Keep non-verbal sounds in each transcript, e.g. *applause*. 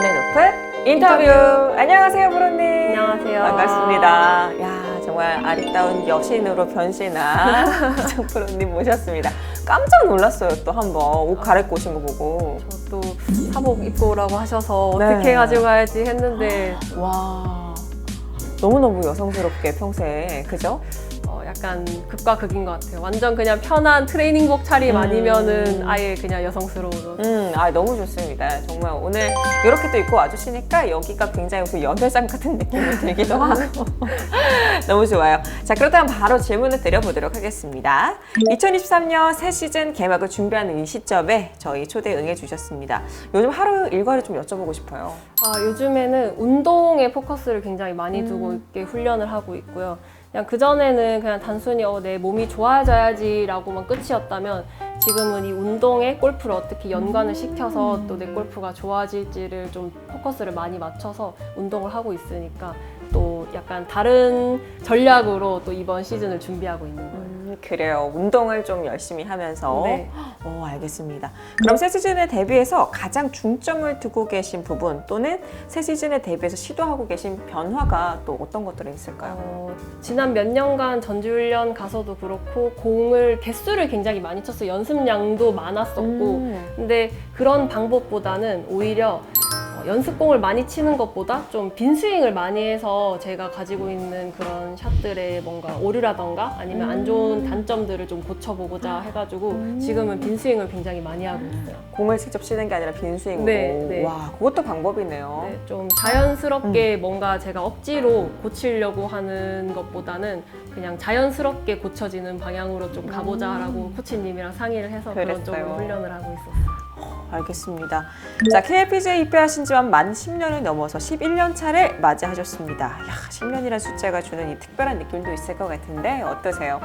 오늘 높은 인터뷰. 안녕하세요, 브로님. 안녕하세요. 반갑습니다. 야, 정말 아리따운 여신으로 변신한 *laughs* 이정 프로님 모셨습니다. 깜짝 놀랐어요, 또 한번 옷 갈아입고 오신 거 보고. 저도 사복 입고 오라고 하셔서 네. 어떻게 가지고 가야지 했는데 와, 너무너무 여성스럽게 평소에, 그죠? 어, 약간 극과 극인 것 같아요. 완전 그냥 편한 트레이닝복 차림 음. 아니면은 아예 그냥 여성스러운 옷. 음, 아, 너무 좋습니다. 정말 오늘 이렇게 또 입고 와주시니까 여기가 굉장히 그 연회장 같은 느낌이 들기도 *laughs* 하고. *laughs* 너무 좋아요. 자, 그렇다면 바로 질문을 드려보도록 하겠습니다. 2023년 새 시즌 개막을 준비하는 이 시점에 저희 초대 응해주셨습니다. 요즘 하루 일과를 좀 여쭤보고 싶어요. 아, 요즘에는 운동에 포커스를 굉장히 많이 음. 두고 있게 훈련을 하고 있고요. 그냥 그전에는 그냥 단순히 어, 내 몸이 좋아져야지라고만 끝이었다면 지금은 이 운동에 골프를 어떻게 연관을 시켜서 음. 또내 골프가 좋아질지를 좀 포커스를 많이 맞춰서 운동을 하고 있으니까 또 약간 다른 전략으로 또 이번 시즌을 준비하고 있는 거예요. 음, 그래요. 운동을 좀 열심히 하면서. 네. 어, 알겠습니다. 그럼 새 시즌에 대비해서 가장 중점을 두고 계신 부분 또는 새 시즌에 대비해서 시도하고 계신 변화가 또 어떤 것들이 있을까요? 어, 지난 몇 년간 전지훈련 가서도 그렇고 공을 개수를 굉장히 많이 쳤어 요 연습량도 많았었고 음. 근데 그런 방법보다는 오히려 어, 연습공을 많이 치는 것보다 좀 빈스윙을 많이 해서 제가 가지고 있는 그런 샷들의 뭔가 오류라던가 아니면 안 좋은 단점들을 좀 고쳐보고자 해가지고 지금은 빈스윙을 굉장히 많이 하고 있어요. 공을 직접 치는 게 아니라 빈스윙으로. 네, 네. 와, 그것도 방법이네요. 네, 좀 자연스럽게 뭔가 제가 억지로 고치려고 하는 것보다는 그냥 자연스럽게 고쳐지는 방향으로 좀 가보자라고 코치님이랑 상의를 해서 그런 그랬어요. 쪽으로 훈련을 하고 있었어요. 알겠습니다. 자, KLPGA 입회하신 지만 만 10년을 넘어서 11년 차를 맞이하셨습니다. 야, 10년이라는 숫자가 주는 이 특별한 느낌도 있을 것 같은데 어떠세요?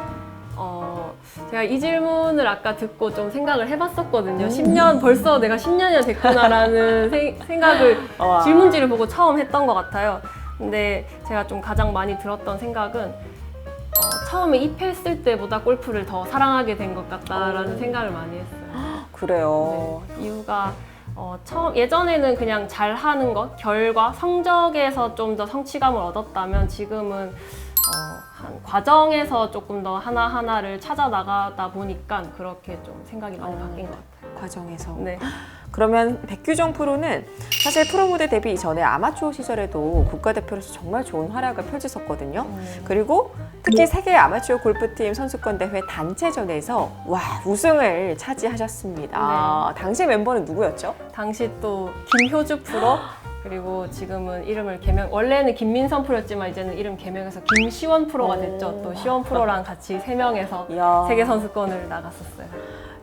어, 제가 이 질문을 아까 듣고 좀 생각을 음. 해봤었거든요. 10년, 벌써 내가 10년이나 됐구나라는 *laughs* 생- 생각을 와. 질문지를 보고 처음 했던 것 같아요. 근데 제가 좀 가장 많이 들었던 생각은 어, 처음에 입회했을 때보다 골프를 더 사랑하게 된 것 같다라는 오. 생각을 많이 했어요. 그래요. 네, 이유가 어, 처음 예전에는 그냥 잘하는 것, 결과, 성적에서 좀 더 성취감을 얻었다면 지금은 어, 한 과정에서 조금 더 하나 하나를 찾아 나가다 보니까 그렇게 좀 생각이 많이 어. 바뀐 것 같아요. 과정에서. 네. 그러면 백규정 프로는 사실 프로 무대 데뷔 이전에 아마추어 시절에도 국가대표로서 정말 좋은 활약을 펼쳤었거든요. 그리고 특히 세계 아마추어 골프팀 선수권 대회 단체전에서 와 우승을 차지하셨습니다. 당시 멤버는 누구였죠? 당시 또 김효주 프로 그리고 지금은 이름을 개명 원래는 김민선 프로였지만 이제는 이름 개명해서 김시원 프로가 됐죠. 또 시원 프로랑 같이 세 명에서 이야. 세계 선수권을 나갔었어요.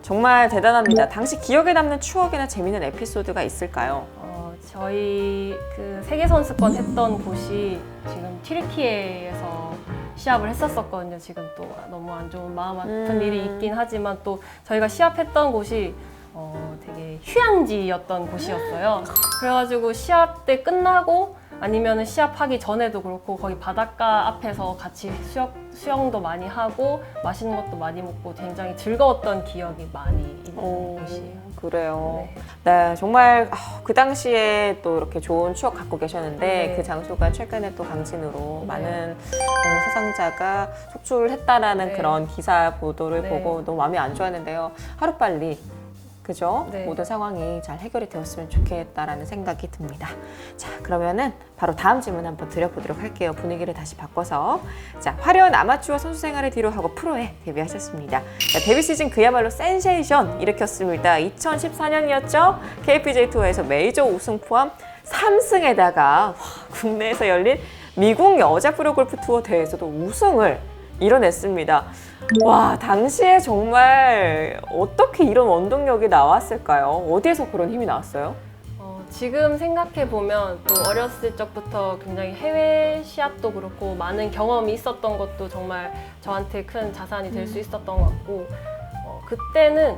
정말 대단합니다. 당시 기억에 남는 추억이나 재미있는 에피소드가 있을까요? 어, 저희 그 세계 선수권 했던 곳이 지금 튀르키예에서 시합을 했었었거든요. 지금 또 너무 안 좋은 마음 아픈 음. 일이 있긴 하지만 또 저희가 시합했던 곳이 어, 되게 휴양지였던 곳이었어요. 그래가지고 시합 때 끝나고 아니면 시합하기 전에도 그렇고 거기 바닷가 앞에서 같이 수영, 수영도 많이 하고 맛있는 것도 많이 먹고 굉장히 즐거웠던 기억이 많이 있는 곳이에요. 그래요. 네. 네, 정말 아, 그 당시에 또 이렇게 좋은 추억 갖고 계셨는데 네. 그 장소가 최근에 또 강진으로 네. 많은 어, 사상자가 속출을 했다라는 네. 그런 기사 보도를 네. 보고 너무 마음이 안 좋았는데요. 하루 빨리 그죠? 네. 모든 상황이 잘 해결이 되었으면 좋겠다라는 생각이 듭니다. 자, 그러면은 바로 다음 질문 한번 드려보도록 할게요. 분위기를 다시 바꿔서. 자, 화려한 아마추어 선수 생활을 뒤로하고 프로에 데뷔하셨습니다. 자, 데뷔 시즌 그야말로 센세이션 일으켰습니다. 2014년이었죠? KPJ 투어에서 메이저 우승 포함 3승에다가 국내에서 열린 미국 여자 프로 골프 투어 대회에서도 우승을 이뤄냈습니다. 와, 당시에 정말 어떻게 이런 원동력이 나왔을까요? 어디에서 그런 힘이 나왔어요? 어, 지금 생각해 보면 또 어렸을 적부터 굉장히 해외 시합도 그렇고 많은 경험이 있었던 것도 정말 저한테 큰 자산이 될 수 있었던 것 같고 어, 그때는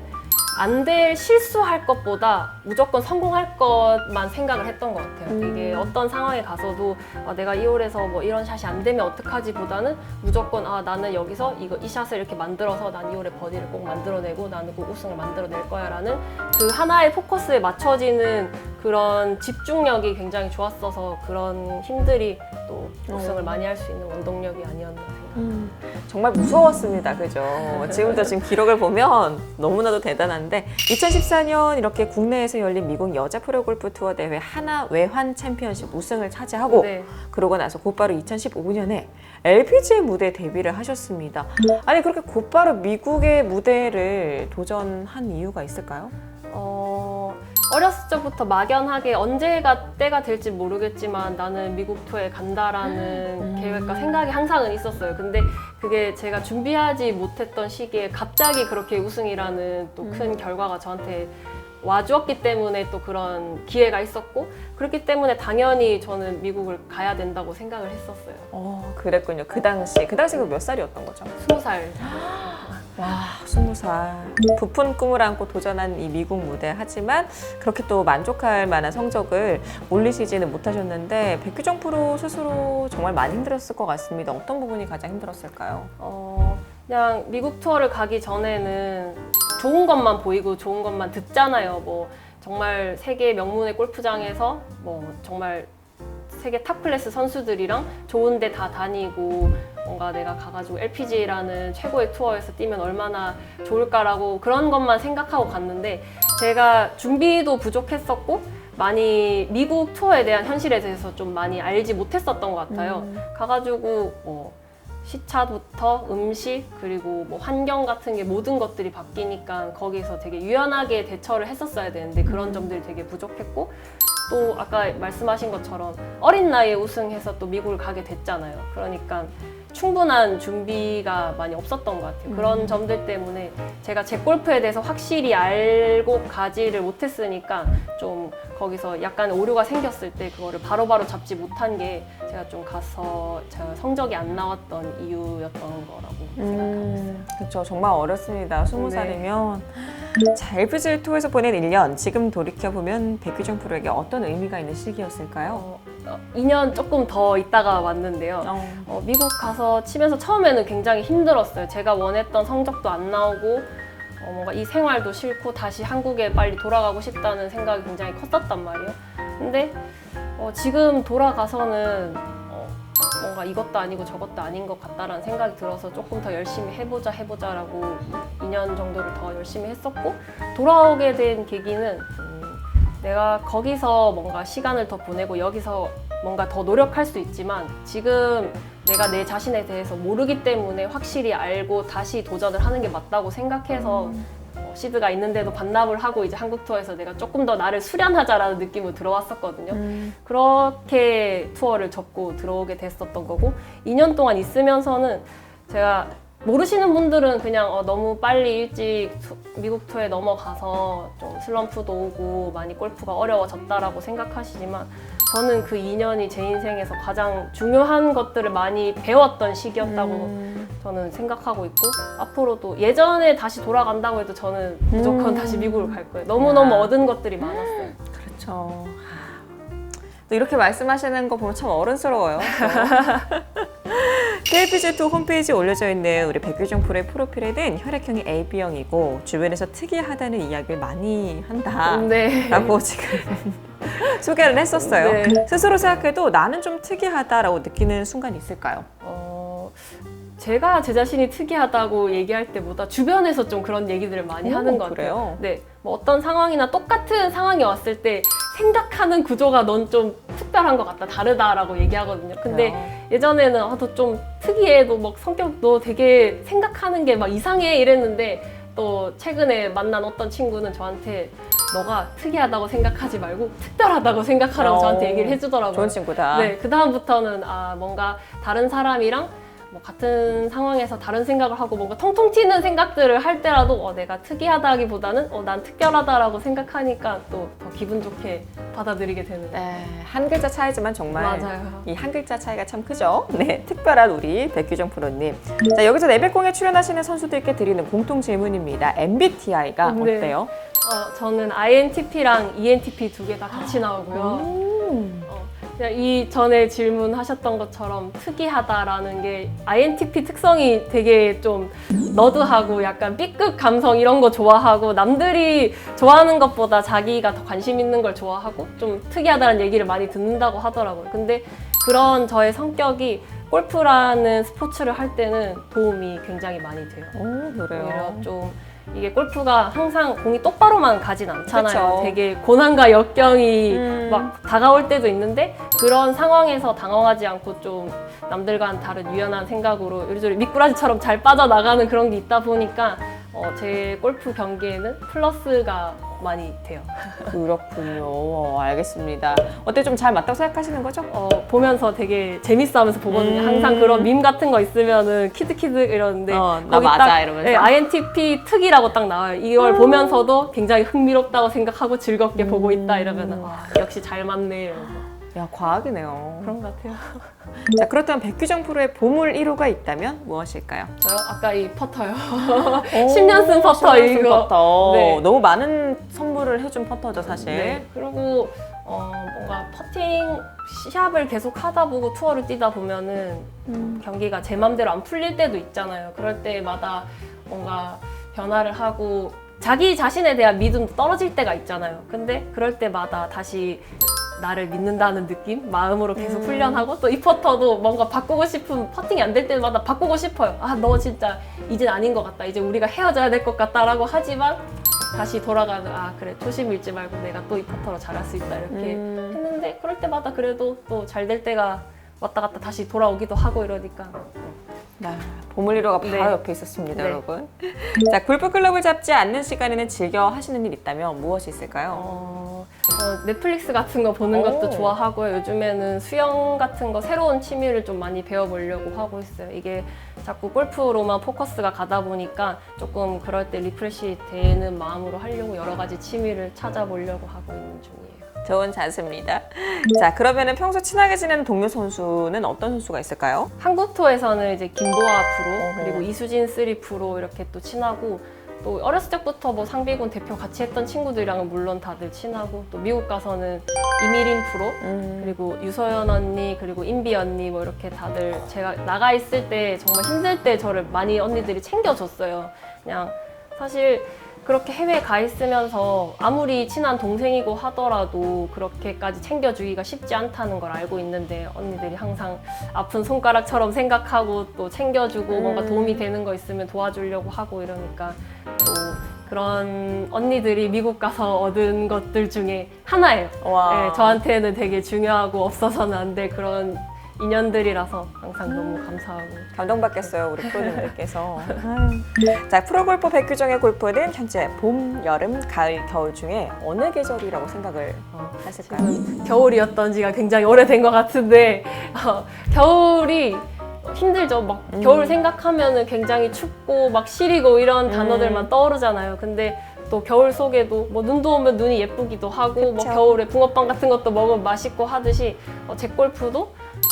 안 될 실수할 것보다 무조건 성공할 것만 생각을 했던 것 같아요. 음. 이게 어떤 상황에 가서도 아, 내가 이 홀에서 뭐 이런 샷이 안 되면 어떡하지보다는 무조건 아 나는 여기서 이거 이 샷을 이렇게 만들어서 난 이 홀에 버디를 꼭 만들어내고 나는 꼭 우승을 만들어낼 거야라는 그 하나의 포커스에 맞춰지는 그런 집중력이 굉장히 좋았어서 그런 힘들이 또 우승을 어. 많이 할 수 있는 원동력이 아니었나 생각합니다. 정말 무서웠습니다. 그죠? 지금도 지금 기록을 보면 너무나도 대단한데 2014년 이렇게 국내에서 열린 미국 여자 프로 골프 투어 대회 하나 외환 챔피언십 우승을 차지하고 네. 그러고 나서 곧바로 2015년에 LPGA 무대 데뷔를 하셨습니다. 아니 그렇게 곧바로 미국의 무대를 도전한 이유가 있을까요? 어, 어렸을 적부터 막연하게 언제가 때가 될지 모르겠지만 나는 미국 투어에 간다라는 음. 계획과 생각이 항상은 있었어요. 근데 그게 제가 준비하지 못했던 시기에 갑자기 그렇게 우승이라는 또큰 음. 결과가 저한테 와주었기 때문에 또 그런 기회가 있었고 그렇기 때문에 당연히 저는 미국을 가야 된다고 생각을 했었어요. 어 그랬군요. 그 당시 그 당시가 몇 살이었던 거죠? 스무 살. 와, 스무 살. 부푼 꿈을 안고 도전한 이 미국 무대. 하지만 그렇게 또 만족할 만한 성적을 올리시지는 못하셨는데 백규정 프로 스스로 정말 많이 힘들었을 것 같습니다. 어떤 부분이 가장 힘들었을까요? 어, 그냥 미국 투어를 가기 전에는 좋은 것만 보이고 좋은 것만 듣잖아요. 뭐 정말 세계 명문의 골프장에서 뭐 정말 세계 탑 클래스 선수들이랑 좋은 데 다 다니고 뭔가 내가 가가지고 LPGA라는 최고의 투어에서 뛰면 얼마나 좋을까라고 그런 것만 생각하고 갔는데 제가 준비도 부족했었고 많이 미국 투어에 대한 현실에 대해서 좀 많이 알지 못했었던 것 같아요. 음. 가가지고 뭐 시차부터 음식 그리고 뭐 환경 같은 게 모든 것들이 바뀌니까 거기서 되게 유연하게 대처를 했었어야 되는데 그런 점들이 되게 부족했고 또 아까 말씀하신 것처럼 어린 나이에 우승해서 또 미국을 가게 됐잖아요. 그러니까 충분한 준비가 많이 없었던 것 같아요. 그런 음. 점들 때문에 제가 제 골프에 대해서 확실히 알고 가지를 못했으니까 좀 거기서 약간 오류가 생겼을 때 그거를 바로바로 잡지 못한 게 제가 좀 가서 제가 성적이 안 나왔던 이유였던 거라고 생각하고 있어요. 그렇죠. 정말 어렸습니다. 스무 네. 살이면. 자, LPGA 투어에서 보낸 1년, 지금 돌이켜보면 백규정 프로에게 어떤 의미가 있는 시기였을까요? 어, 어, 2년 조금 더 있다가 왔는데요. 어. 어, 미국 가서 치면서 처음에는 굉장히 힘들었어요. 제가 원했던 성적도 안 나오고 어, 뭔가 이 생활도 싫고 다시 한국에 빨리 돌아가고 싶다는 생각이 굉장히 컸었단 말이에요. 근데 어, 지금 돌아가서는 어, 뭔가 이것도 아니고 저것도 아닌 것 같다라는 생각이 들어서 조금 더 열심히 해보자 해보자라고 2년 정도를 더 열심히 했었고 돌아오게 된 계기는 음, 내가 거기서 뭔가 시간을 더 보내고 여기서 뭔가 더 노력할 수 있지만 지금 내가 내 자신에 대해서 모르기 때문에 확실히 알고 다시 도전을 하는 게 맞다고 생각해서 어, 시드가 있는데도 반납을 하고 이제 한국 투어에서 내가 조금 더 나를 수련하자라는 느낌으로 들어왔었거든요. 음. 그렇게 투어를 접고 들어오게 됐었던 거고 2년 동안 있으면서는 제가 모르시는 분들은 그냥 어, 너무 빨리 일찍 투- 미국 투어에 넘어가서 좀 슬럼프도 오고 많이 골프가 어려워졌다라고 생각하시지만 저는 그 2년이 제 인생에서 가장 중요한 것들을 많이 배웠던 시기였다고 음. 저는 생각하고 있고 앞으로도 예전에 다시 돌아간다고 해도 저는 무조건 음. 다시 미국을 갈 거예요. 너무너무 야. 얻은 것들이 많았어요. 그렇죠. 또 이렇게 말씀하시는 거 보면 참 어른스러워요. *laughs* KLPG2 홈페이지에 올려져 있는 우리 백규정 프로의 프로필에는 혈액형이 AB형이고 주변에서 특이하다는 이야기를 많이 한다. 네. 라고 지금 *laughs* 소개를 했었어요. 네. 스스로 생각해도 나는 좀 특이하다라고 느끼는 순간이 있을까요? 어, 제가 제 자신이 특이하다고 얘기할 때보다 주변에서 좀 그런 얘기들을 많이 오, 하는 것 그래요? 같아요. 네, 뭐 어떤 상황이나 똑같은 상황이 왔을 때 생각하는 구조가 넌 좀 특별한 것 같다, 다르다라고 얘기하거든요. 근데 그래요? 예전에는 아, 너좀 특이해, 너 막 성격 너 되게 생각하는 게 막 이상해 이랬는데 또 최근에 만난 어떤 친구는 저한테 너가 특이하다고 생각하지 말고 특별하다고 생각하라고 어, 저한테 얘기를 해주더라고요. 좋은 친구다. 네, 그 다음부터는 아 뭔가 다른 사람이랑 뭐 같은 상황에서 다른 생각을 하고 뭔가 통통 튀는 생각들을 할 때라도 어, 내가 특이하다기보다는 어, 난 특별하다라고 생각하니까 또 더 기분 좋게 받아들이게 되는 네, 한 글자 차이지만 정말 맞아요. 이 한 글자 차이가 참 크죠. *laughs* 네, 특별한 우리 백규정 프로님. 자, 여기서 레벨공에 출연하시는 선수들께 드리는 공통 질문입니다. MBTI가 네. 어때요? 어, 저는 INTP랑 ENTP 두 개 다 같이 나오고요. 이 전에 질문하셨던 것처럼 특이하다라는 게 INTP 특성이 되게 좀 너드하고 약간 B급 감성 이런 거 좋아하고 남들이 좋아하는 것보다 자기가 더 관심 있는 걸 좋아하고 좀 특이하다는 얘기를 많이 듣는다고 하더라고요. 근데 그런 저의 성격이 골프라는 스포츠를 할 때는 도움이 굉장히 많이 돼요. 오, 오히려 그래요. 좀 이게 골프가 항상 공이 똑바로만 가진 않잖아요. 그쵸. 되게 고난과 역경이 음. 막 다가올 때도 있는데 그런 상황에서 당황하지 않고 좀 남들과는 다른 유연한 생각으로 요리조리 미꾸라지처럼 잘 빠져나가는 그런 게 있다 보니까 어, 제 골프 경기에는 플러스가 많이 돼요. 그렇군요. 어, 알겠습니다. 어때 좀 잘 맞다고 생각하시는 거죠? 어, 보면서 되게 재밌어 하면서 보거든요. 음. 항상 그런 밈 같은 거 있으면은 키드키드 이러는데. 어, 나 맞아, 딱, 이러면서? 네, INTP 특이라고 딱 나와요. 이걸 보면서도 굉장히 흥미롭다고 생각하고 즐겁게 보고 있다 이러면 와, 역시 잘 맞네 이러면서. 야, 과학이네요. 그런 것 같아요. *laughs* 자, 그렇다면 백규정 프로의 보물 1호가 있다면 무엇일까요? 저요? 아까 이 퍼터요. *laughs* 10년 쓴 퍼터 10년 쓴 이거. 퍼터. 네. 너무 많은 선물을 해준 퍼터죠, 사실. 네. 그리고 어, 뭔가 퍼팅 시합을 계속 하다 보고 투어를 뛰다 보면은 경기가 제 맘대로 안 풀릴 때도 있잖아요. 그럴 때마다 뭔가 변화를 하고 자기 자신에 대한 믿음도 떨어질 때가 있잖아요. 근데 그럴 때마다 다시 나를 믿는다는 느낌? 마음으로 계속 음. 훈련하고 또 이 퍼터도 뭔가 바꾸고 싶은 퍼팅이 안 될 때마다 바꾸고 싶어요. 아, 너 진짜 이젠 아닌 것 같다. 이제 우리가 헤어져야 될 것 같다라고 하지만 다시 돌아가는 아 그래 초심 잃지 말고 내가 또 이 퍼터로 잘할 수 있다 이렇게 음. 했는데 그럴 때마다 그래도 또 잘 될 때가 왔다 갔다 다시 돌아오기도 하고 이러니까 아, 보물 1호가 바로 네. 옆에 있었습니다, 네. 여러분. 자, 골프 클럽을 잡지 않는 시간에는 즐겨 하시는 일 있다면 무엇이 있을까요? 어, 어, 넷플릭스 같은 거 보는 오. 것도 좋아하고요. 요즘에는 수영 같은 거 새로운 취미를 좀 많이 배워보려고 하고 있어요. 이게 자꾸 골프로만 포커스가 가다 보니까 조금 그럴 때 리프레시 되는 마음으로 하려고 여러 가지 취미를 찾아보려고 하고 있는 중이에요. 좋은 자세입니다. 자, 그러면은 평소 친하게 지내는 동료 선수는 어떤 선수가 있을까요? 한국 투어에서는 이제 김보아 프로 어허. 그리고 이수진 쓰리 프로 이렇게 또 친하고 또 어렸을 때부터 뭐 상비군 대표 같이 했던 친구들이랑은 물론 다들 친하고 또 미국 가서는 이미린 프로 음, 그리고 유소연 언니 그리고 인비 언니 뭐 이렇게 다들 제가 나가 있을 때 정말 힘들 때 저를 많이 언니들이 챙겨줬어요. 그냥 사실 그렇게 해외에 가 있으면서 아무리 친한 동생이고 하더라도 그렇게까지 챙겨주기가 쉽지 않다는 걸 알고 있는데 언니들이 항상 아픈 손가락처럼 생각하고 또 챙겨주고 뭔가 음. 도움이 되는 거 있으면 도와주려고 하고 이러니까 또 그런 언니들이 미국 가서 얻은 것들 중에 하나예요. 와. 네, 저한테는 되게 중요하고 없어서는 안 될 그런 인연들이라서 항상 너무 감사하고 감동받겠어요, 우리 프로님들께서. *laughs* 자, 프로골퍼 백규정의 골프는 현재 봄, 여름, 가을, 겨울 중에 어느 계절이라고 생각을 어, 하실까요? 지금 겨울이었던 지가 굉장히 오래된 것 같은데 *laughs* 어, 겨울이 힘들죠. 막 음. 겨울 생각하면은 굉장히 춥고 막 시리고 이런 음. 단어들만 떠오르잖아요. 근데 또 겨울 속에도 뭐 눈도 오면 눈이 예쁘기도 하고 뭐 그쵸. 겨울에 붕어빵 같은 것도 먹으면 맛있고 하듯이 어, 제 골프도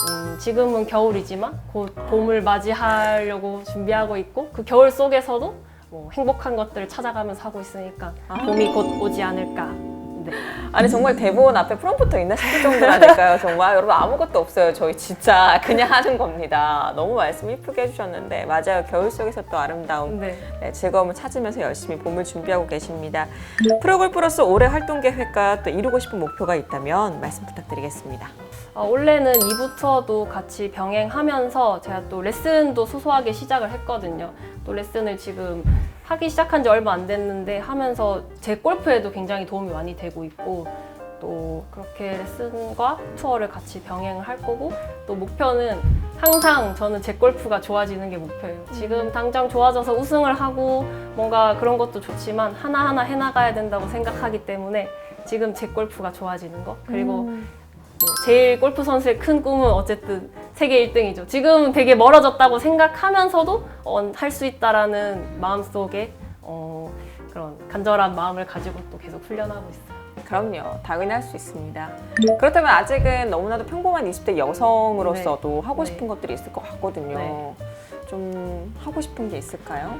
음, 지금은 겨울이지만 곧 봄을 맞이하려고 준비하고 있고 그 겨울 속에서도 뭐 행복한 것들을 찾아가면서 하고 있으니까 아. 봄이 곧 오지 않을까. 네. 아니 정말 대본 앞에 프롬프터 있나 싶을 정도라니까요. 정말 *laughs* 여러분 아무것도 없어요. 저희 진짜 그냥 하는 겁니다. 너무 말씀 이쁘게 해주셨는데 맞아요. 겨울 속에서 또 아름다움, 네. 네, 즐거움을 찾으면서 열심히 봄을 준비하고 계십니다. 프로골프로서 올해 활동 계획과 또 이루고 싶은 목표가 있다면 말씀 부탁드리겠습니다. 어, 원래는 2부 투어도 같이 병행하면서 제가 또 레슨도 소소하게 시작을 했거든요. 또 레슨을 지금 하기 시작한 지 얼마 안 됐는데 하면서 제 골프에도 굉장히 도움이 많이 되고 있고 또 그렇게 레슨과 투어를 같이 병행을 할 거고 또 목표는 항상 저는 제 골프가 좋아지는 게 목표예요. 지금 당장 좋아져서 우승을 하고 뭔가 그런 것도 좋지만 하나하나 해나가야 된다고 생각하기 때문에 지금 제 골프가 좋아지는 거 그리고 뭐 제일 골프 선수의 큰 꿈은 어쨌든 세계 1등이죠. 지금 되게 멀어졌다고 생각하면서도 어, 할수 있다라는 마음속에 어, 그런 간절한 마음을 가지고 또 계속 훈련하고 있어요. 그럼요. 당연히 할 수 있습니다. 그렇다면 아직은 너무나도 평범한 20대 여성으로서도 하고 네. 싶은 것들이 있을 것 같거든요. 네. 좀 하고 싶은 게 있을까요?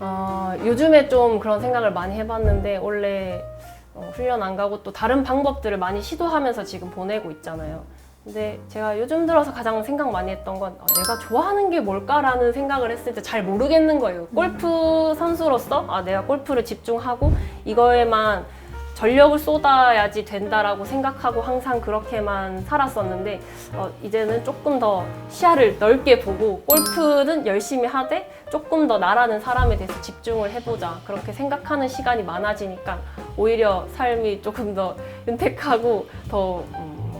어, 요즘에 좀 그런 생각을 많이 해봤는데 원래 어, 훈련 안 가고 또 다른 방법들을 많이 시도하면서 지금 보내고 있잖아요. 근데 제가 요즘 들어서 가장 생각 많이 했던 건 어, 내가 좋아하는 게 뭘까라는 생각을 했을 때 잘 모르겠는 거예요. 골프 선수로서 아 내가 골프를 집중하고 이거에만 전력을 쏟아야지 된다라고 생각하고 항상 그렇게만 살았었는데 어, 이제는 조금 더 시야를 넓게 보고 골프는 열심히 하되 조금 더 나라는 사람에 대해서 집중을 해보자 그렇게 생각하는 시간이 많아지니까 오히려 삶이 조금 더 윤택하고 더 음,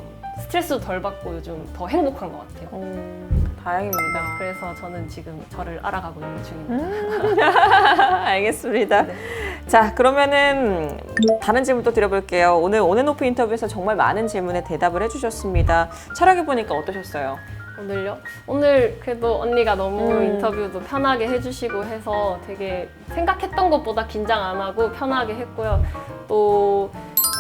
스트레스도 덜 받고 요즘 더 행복한 것 같아요. 음, 다행입니다. 그래서 저는 지금 저를 알아가고 있는 중입니다. *laughs* 알겠습니다. 네. 자, 그러면은 다른 질문 또 드려볼게요. 오늘 온앤오프 인터뷰에서 정말 많은 질문에 대답을 해주셨습니다. 촬영해 보니까 어떠셨어요? 오늘요? 오늘 그래도 언니가 너무 음. 인터뷰도 편하게 해주시고 해서 되게 생각했던 것보다 긴장 안 하고 편하게 했고요. 또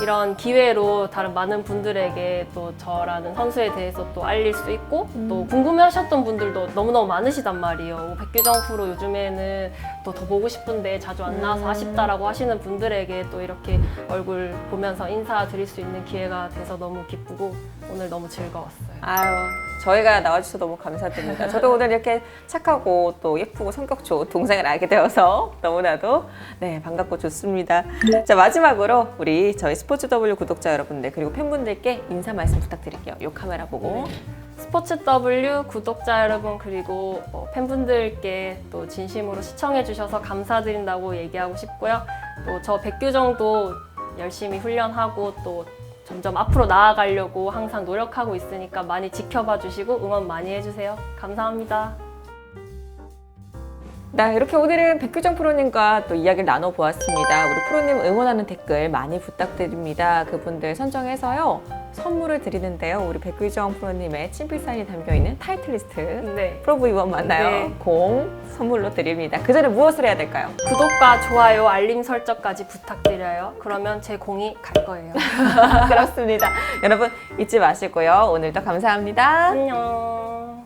이런 기회로 다른 많은 분들에게 또 저라는 선수에 대해서 또 알릴 수 있고 또 궁금해하셨던 분들도 너무너무 많으시단 말이에요. 뭐 백규정 프로 요즘에는 또 더 보고 싶은데 자주 안 나와서 음. 아쉽다라고 하시는 분들에게 또 이렇게 얼굴 보면서 인사드릴 수 있는 기회가 돼서 너무 기쁘고 오늘 너무 즐거웠어요. 아유, 저희가 나와주셔서 너무 감사드립니다. 저도 오늘 이렇게 착하고 또 예쁘고 성격 좋은 동생을 알게 되어서 너무나도 네, 반갑고 좋습니다. 자, 마지막으로 우리 저희 스포츠 W 구독자 여러분들 그리고 팬분들께 인사 말씀 부탁드릴게요. 요 카메라 보고. 스포츠 W 구독자 여러분 그리고 어, 팬분들께 또 진심으로 시청해 주셔서 감사드린다고 얘기하고 싶고요. 또 저 백규정도 열심히 훈련하고 또 점점 앞으로 나아가려고 항상 노력하고 있으니까 많이 지켜봐 주시고 응원 많이 해주세요. 감사합니다. 네, 이렇게 오늘은 백규정 프로님과 또 이야기를 나눠보았습니다. 우리 프로님 응원하는 댓글 많이 부탁드립니다. 그분들 선정해서요, 선물을 드리는데요. 우리 백규정 프로님의 친필 사인이 담겨 있는 타이틀 리스트. 네. 프로브 이원 맞나요? 네. 공 선물로 드립니다. 그 전에 무엇을 해야 될까요? 구독과 좋아요, 알림 설정까지 부탁드려요. 그러면 제 공이 갈 거예요. *laughs* 그렇습니다. 여러분 잊지 마시고요. 오늘도 감사합니다. 안녕.